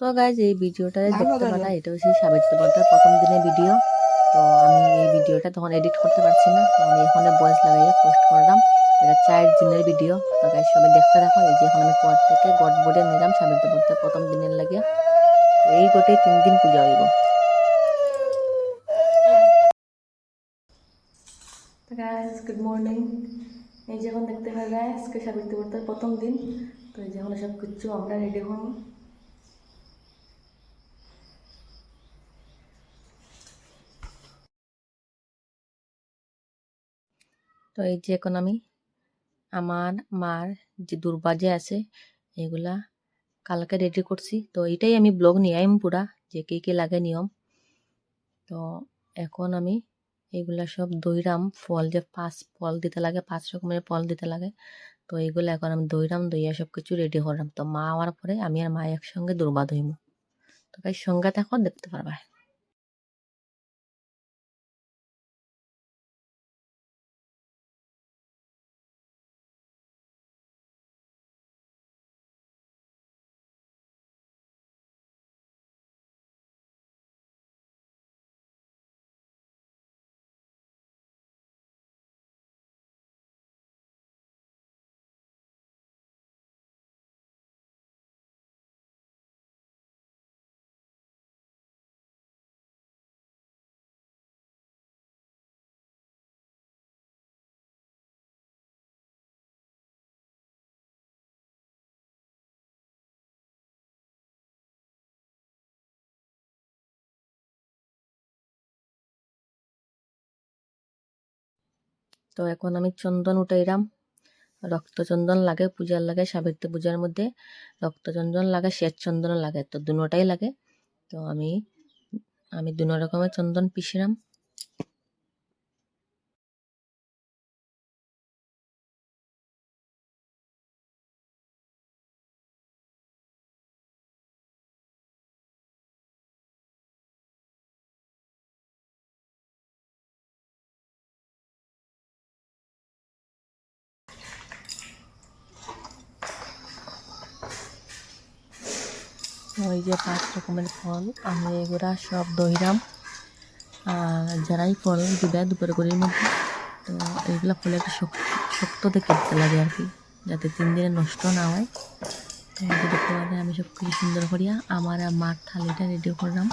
তো গাইজ এই ভিডিওটা দেখতে পারা এটা হচ্ছে সাবিত্রী ব্রতের প্রথম দিনের ভিডিও তো আমি এই ভিডিওটা তখন এডিট করতে পারছি না। তো আমি এখানে ভয়েস লাগাইয়া পোস্ট করলাম। এটা চার দিনের ভিডিও তো গাইজ সবাই দেখতে রাখো এই যে এখন আমি কোয়ার থেকে গড বোর্ডে নিলাম সাবিত্রী ব্রতের প্রথম দিনের লাগে এই গোটেই তিন দিন পূজা হইব। গাইজ গুড মর্নিং এই যে এখন দেখতে যায় আজকে সাবিত্রী ব্রতের প্রথম দিন। তো এই যে এখন সব কিছু আমরা রেডি হব। তো এই যে এখন আমি আমার মার যে দুর্বাজে আছে, এগুলা কালকে রেডি করছি। তো এটাই আমি ব্লগ নিয়ে আইম পুরা, যে কী কী লাগে নিয়ম। তো এখন আমি এগুলা সব দইরাম, ফল যে পাঁচ ফল দিতে লাগে, পাঁচ রকমের ফল দিতে লাগে, তো এগুলো এখন আমি দইরাম, দইয়া সব কিছু রেডি করলাম তো মা হওয়ার পরে আমি আর মা একসঙ্গে দুর্বা দইমু। তো তাই সঙ্গে দেখো দেখতে পারবা। তো এখন আমি চন্দন উঠাইলাম রক্তচন্দন লাগে, পূজার লাগে, সাবিত্রী পূজার মধ্যে। রক্তচন্দন লাগে, শ্বেত চন্দন লাগে, তো দুটাই লাগে। তো আমি আমি দুনো রকমের চন্দন পিসিলাম ওই যে পাঁচ রকমের ফল আমি এগুলা সব দইরাম আর যারাই ফল দিবে দুপুরে করির মধ্যে, তো এইগুলা ফলে একটু শক্ত দিতে লাগে আর কি, যাতে তিন দিনে নষ্ট না হয়। তো আমি সব কিছু সুন্দর করিয়া আমার আর থালিটা রেডি করলাম।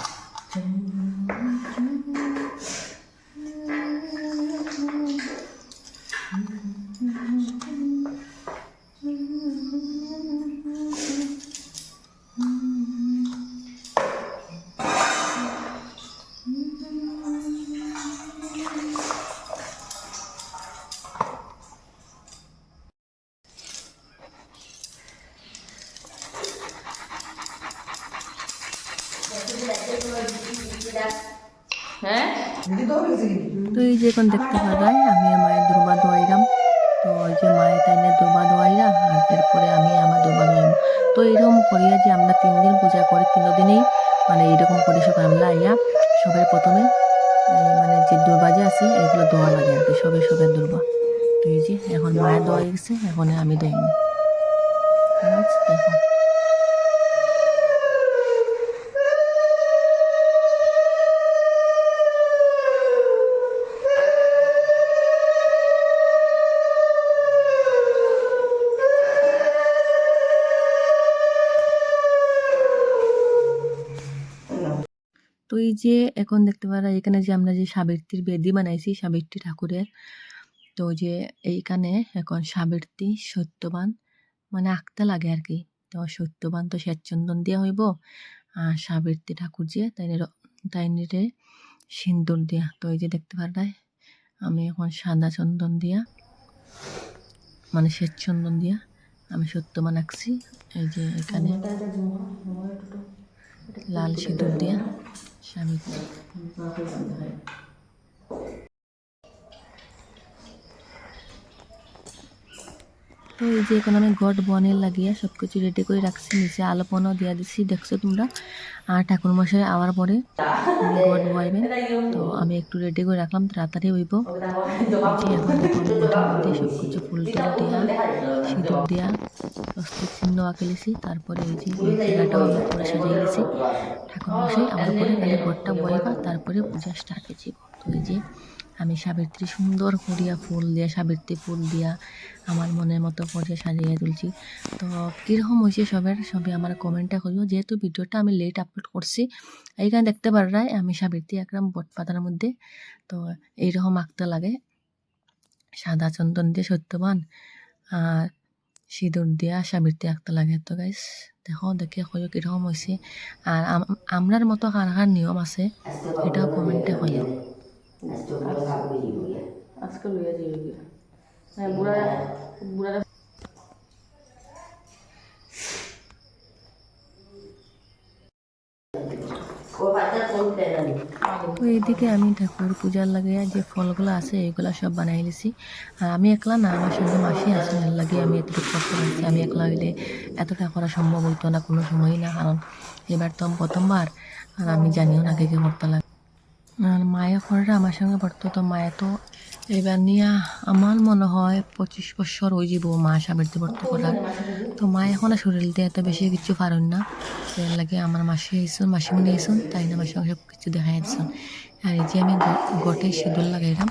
যে এখন দেখতে পাওয়া আমি মায়ের দুর্বা দোয়াইলাম তো ওই যে মায়ের টাইনে দুর্বা দোয়াইলাম আর এরপরে আমি আমার দুর্বা দোয়াইলাম তো এইরকম করিয়া যে আমরা তিন দিন পূজা করি, তিন দিনেই মানে এইরকম করি সব আমরা আইয়া সবাই প্রথমে মানে যে দুর্বা যে আছে, এগুলো দোয়া লাগে আর কি, সবে সবের দুর্বা। তো এই যে এখন মায়ের দোয়া গেছে, এখন আমি দইম দেখো। তো এই যে এখন দেখতে পারা, এখানে যে আমরা যে সাবিত্রীর বেদি বানাইছি, সাবিত্রী ঠাকুরের, তো যে এইখানে এখন সাবিত্রী সত্যবান মানে আঁকতে লাগে আর কি তো সত্যবান তো শ্বেতচন্দন দিয়া হইব, আর সাবিত্রী ঠাকুর যে তাই তাইনিরে সিন্দুর দিয়া। তো এই যে দেখতে পারায় আমি এখন সাদা চন্দন দিয়া মানে শ্বেতচন্দন দিয়া, আমি সত্যবান আঁকছি। এই যে এখানে লাল সিঁদুর দিয়া সাবিত্রী তো এই যে এখন আমি গড বনের লাগিয়ে সব কিছু রেডি করে রাখছি, নিচে আলোপনও দিয়ে দিচ্ছি দেখছ তোমরা? আর ঠাকুর মশাই আওয়ার পরে গড বয়াবেন তো আমি একটু রেডি করে রাখলাম, তাড়াতাড়ি হইব। সব কিছু ফুল টুল দিয়া, সিঁদুর দিয়া স্বস্তিক চিহ্ন আঁকেলেছি তারপরে এই যে আমি করে সাজিয়ে গেছি ঠাকুর মশাই আমার পরে খালি ঘরটা তারপরে পূজা স্টার্ট হয়ে যাব। তো এই যে আমি সাবিত্রী সুন্দর করিয়া ফুল দিয়া, সাবিত্রী ফুল দিয়া আমার মনের মতো করে সাজিয়ে তুলছি। তো কীরকম হয়েছে সবের সবই আমার কমেন্টে করিও যেহেতু ভিডিওটা আমি লেট আপলোড করছি, এইখানে দেখতে পারাই আমি সাবিত্রী একরাম বট পাতার মধ্যে। তো এইরকম আঁকতে লাগে। সাদা চন্দন দিয়ে সত্যবান আর সিঁদুর দিয়া সাবিত্রী আঁকতে লাগে। তো গাইস দেখো, দেখে কইও কীরকম হয়েছে আর আম- আমরার মতো কার কার নিয়ম আছে এটাও কমেন্টে কইও। আজকে লইয়া হ্যাঁ বুড়া বুড়া তো এইদিকে আমি ঠাকুর পূজার লাগে যে ফলগুলো আছে এইগুলো সব বানাই লিছি। আর আমি একলা না আমার সঙ্গে মাসি আছে লাগে আমি এতটুকু কষ্ট পারছি আমি একলা হইলে এতটা করা সম্ভব হইতো না কোনো সময়ই না। কারণ এবার তো আমি প্রথমবার আর আমি জানিও না কে কে করতে লাগে আর মায়ের ঘরে আমার সঙ্গে পড়তো। তো মায়ে তো এবার নিয়ে আমার মনে হয় পঁচিশ বছর হয়ে যাব মা সাবিত্রী ব্রত করার তো মা এখন আর শরীর দিয়ে এত বেশি কিছু পারেন না। এর লাগে আমার মাসি আইসুন মাসিমণি আইসুন তাই না মাসি সব কিছু দেখাই দিচ্ছেন আর এই যে আমি গটে সিঁদুর লাগাইলাম।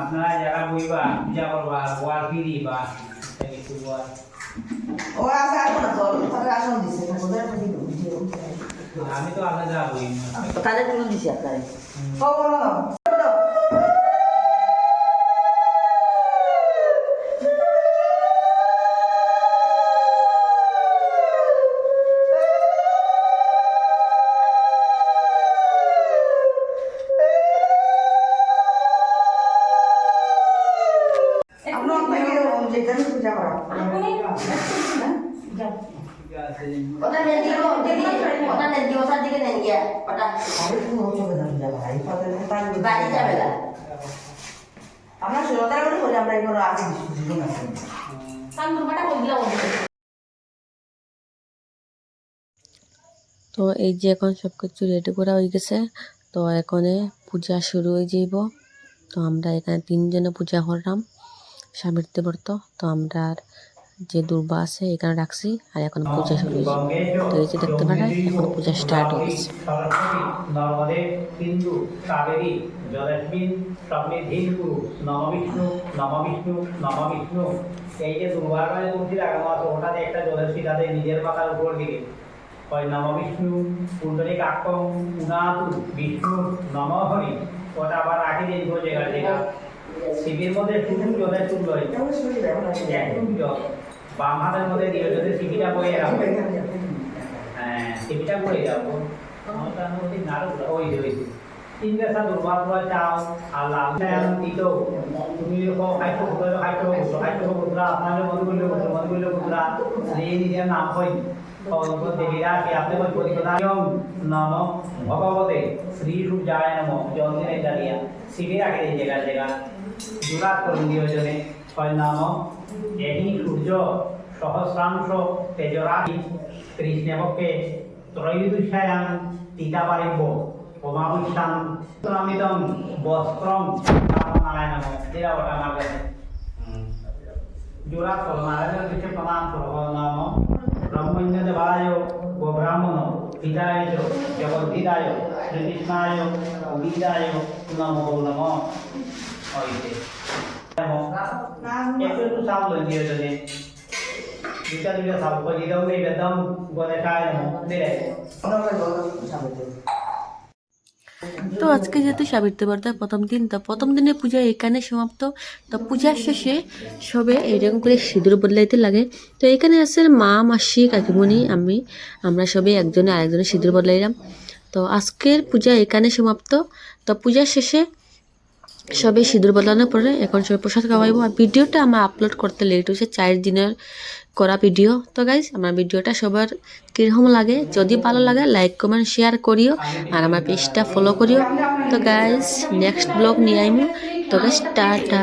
আপনারা যারা বইবা পূজা করবা ওয়ার কি বা কিছু বল। আমি তো আলাদা বই তাহলে তুলে দিছি আপনারে? ওটা নেন দিও দিদি ওটা নেন দিও ওটার দিকে নেন গিয়া ওটা। বাড়ি যাবে না। আমরা ষোলোটার করে করি আমরা এগুলো আগে সুযোগ আছে। তো এই যে এখন সব কিছু রেডি করা হয়ে গেছে তো এখানে পূজা শুরু হয়ে যাইব। তো আমরা এখানে তিনজনে পূজা করলাম। সাবিত্রী ব্রত তো আমরা আর যে দুর্বা আছে এখানে রাখছি। আর এখন পূজা শুরু হয়েছে। তো এই যে দেখতে পারেন, এখন পূজা স্টার্ট হয়েছে। এই যে দুর্বার মানে তুলসী লাগানো আছে, ওটাতে একটা জলস্বী তাদের নিজের পাতার উপর দিকে হয় নম বিষ্ণু, কুণ্ডলী উনাতু, বিষ্ণু, নম হরি। ওটা আবার রাখি শিবের মধ্যে শুরু যাবে একদম জল। বাম হাতের মধ্যে দিয়ে যদি শিবিটা বয়ে রাখবে হ্যাঁ শিবিটা বয়ে নাম হয়। নম ভগবতে শ্রী সূর্যায় নম জন্মদিনে দাঁড়িয়া শিবে রাখে এই জায়গা জায়গা। নিয়োজনে হয় নাম এহি সূর্য সহস্রাংশ তেজরাশি কৃষ্ণপক্ষে ত্রয়োদশায়াং তিতাপারিব্য উমাবৈশাং প্রমিদং বস্ত্রং নারায়ণ নম যেটা ওটা আমার কাছে জোড়া করো নারায়ণের কাছে প্রণাম করো নাম ব্রহ্মণ্য দেবায় শ্রীকৃষ্ণায় অবিদায় নমো নম। তো আজকে যেহেতু সাবিত্রী ব্রতের প্রথম দিন, তো প্রথম দিনে পূজা এখানে সমাপ্ত। তো পূজার শেষে সবে এরকম করে সিঁদুর বদলাইতে লাগে। তো এখানে আছে মা, মাসি, কাকিমণি, আমি, আমরা সবে একজনে আরেকজনে সিঁদুর বদলাইলাম। তো আজকের পূজা এখানে সমাপ্ত। তো পূজার শেষে সবে সিঁদুর বদলানোর পরে এখন সবাই প্রসাদ খাওয়াইব। আর ভিডিওটা আমার আপলোড করতে লেট হয়েছে, চার দিনের করা ভিডিও তো গাইজ আমার ভিডিওটা সবার কীরকম লাগে? যদি ভালো লাগে লাইক কমেন্ট শেয়ার করিও। আর আমার পেজটা ফলো করিও। তো গাইজ নেক্সট ব্লগ নিয়ে আইমু। তো গাইজ টাটা।